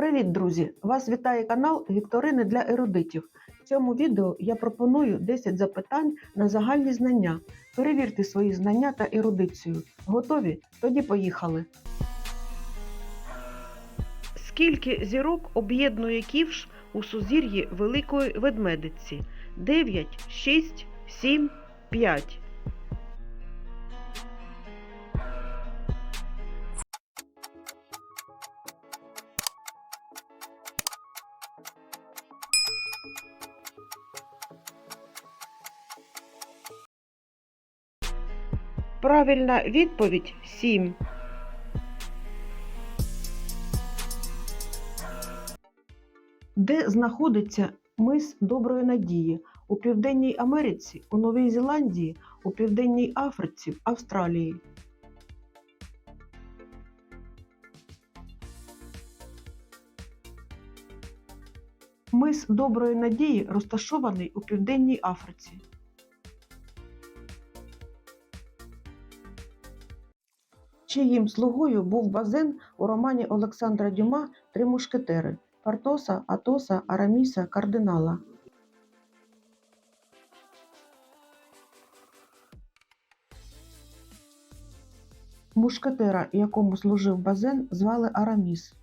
Привіт, друзі! Вас вітає канал Вікторини для ерудитів. В цьому відео я пропоную 10 запитань на загальні знання. Перевірте свої знання та ерудицію. Готові? Тоді поїхали. Скільки зірок об'єднує ківш у сузір'ї Великої Ведмедиці? 9, 6, 7, 5. Правильна відповідь 7. Де знаходиться мис Доброї Надії? У Південній Америці, у Новій Зеландії, у Південній Африці, в Австралії. Мис Доброї Надії розташований у Південній Африці. Чиїм слугою був базен у романі Олександра Дюма Три мушкетери Партоса, Атоса, Араміса, Кардинала. Мушкетера, якому служив базен, звали Араміс.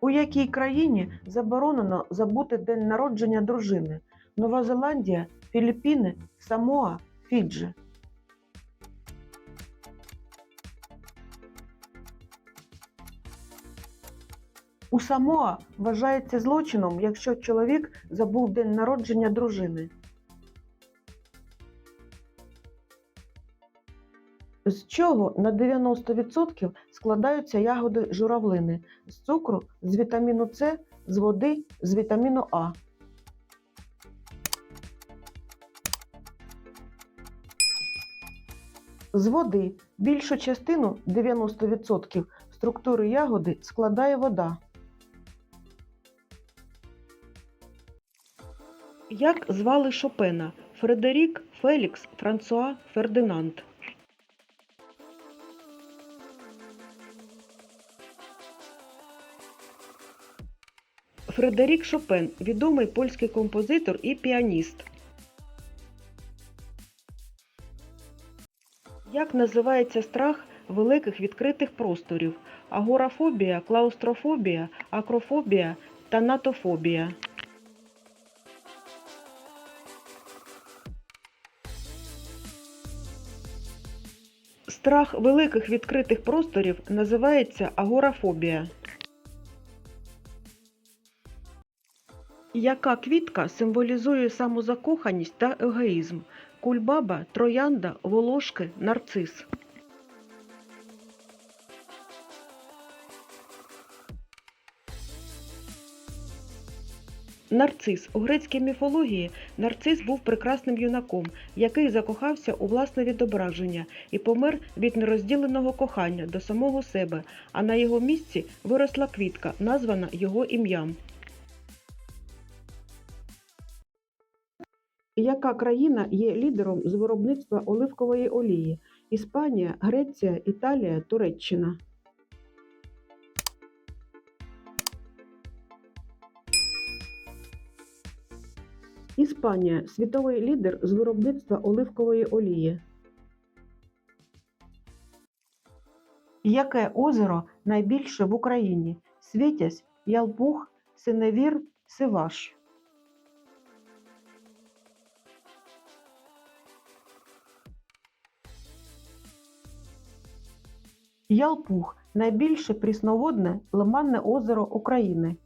У якій країні заборонено забути день народження дружини? Нова Зеландія, Філіппіни, Самоа, Фіджі. У Самоа вважається злочином, якщо чоловік забув день народження дружини. З чого на 90% складаються ягоди журавлини? З цукру, з вітаміну С, з води, з вітаміну А. З води більшу частину 90% структури ягоди складає вода. Як звали Шопена? Фредерік, Фелікс, Франсуа, Фердинанд. Фредерік Шопен відомий польський композитор і піаніст. Як називається страх великих відкритих просторів? Агорафобія, клаустрофобія, акрофобія та натофобія. Страх великих відкритих просторів називається агорафобія. Яка квітка символізує самозакоханість та егоїзм? Кульбаба, троянда, волошки, нарцис. Нарцис. У грецькій міфології нарцис був прекрасним юнаком, який закохався у власне відображення і помер від нерозділеного кохання до самого себе, а на його місці виросла квітка, названа його ім'ям. Яка країна є лідером з виробництва оливкової олії? Іспанія, Греція, Італія, Туреччина. Іспанія світовий лідер з виробництва оливкової олії. Яке озеро найбільше в Україні? Світязь, Ялпух, Синевір, Сиваш. Ялпух найбільше прісноводне лиманне озеро України.